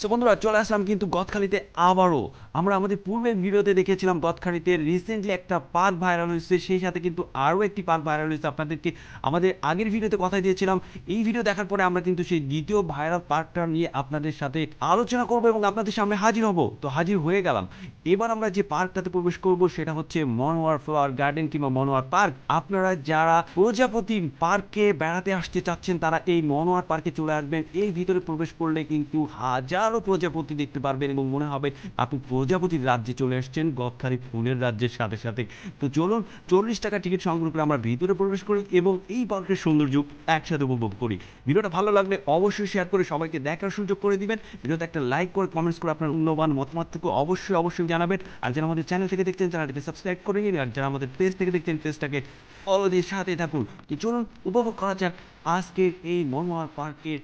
So বন্ধুরা, চলে আসলাম কিন্তু গদখালিতে আবারও। আমরা আমাদের পূর্বের ভিডিওতে দেখেছিলাম গদখালিতে রিসেন্টলি একটা পার্ক ভাইরাল হয়েছে, সেই সাথে কিন্তু আরও একটি পার্ক ভাইরাল হয়েছে আপনাদেরকে। আমাদের আগের ভিডিওতে কথা দিয়েছিলাম, এই ভিডিও দেখার পরে আমরা কিন্তু সেই দ্বিতীয় ভাইরাল পার্কটা নিয়ে আপনাদের সাথে আলোচনা করব এবং আপনাদের সামনে হাজির হব। তো হাজির হয়ে গেলাম। এবার আমরা যে পার্কটাতে প্রবেশ করব সেটা হচ্ছে মনোয়ার ফ্লাওয়ার গার্ডেন কিংবা মনোয়ার পার্ক আপনারা যারা প্রজাপতি পার্কে বেড়াতে আসতে চাচ্ছেন, তারা এই মনোয়ার পার্কে চলে আসবেন। এই ভিতরে প্রবেশ করলে কিন্তু হাজারো প্রজাপতি দেখতে পারবেন এবং মনে হবে আপনি প্রজাপতির রাজ্যে চলে এসেছেন গপখালি ফুলের রাজ্যের সাথে সাথে। তো চলুন, চল্লিশ টাকা টিকিট সংগ্রহ করে আমরা ভিতরে প্রবেশ করি এবং এই পার্কের সৌন্দর্য একসাথে উপভোগ করি। ভিডিওটা ভালো লাগলে অবশ্যই শেয়ার করে সবাইকে দেখার সুযোগ করে দিবেন। ভিডিওতে একটা লাইক করে কমেন্টস করে আপনার মূল্যবান মতামতটুকু অবশ্যই অবশ্যই জানাবেন। আর যারা আমাদের চ্যানেল থেকে দেখছেন চ্যানেলটিকে সাবস্ক্রাইব করে নিন, আর যারা আমাদের পেজ থেকে দেখছেন পেজটাকে ফলো দিয়ে সাথে থাকুন। চলুন, উপভোগ করা যাক আজকের এই মনোয়ার পার্কের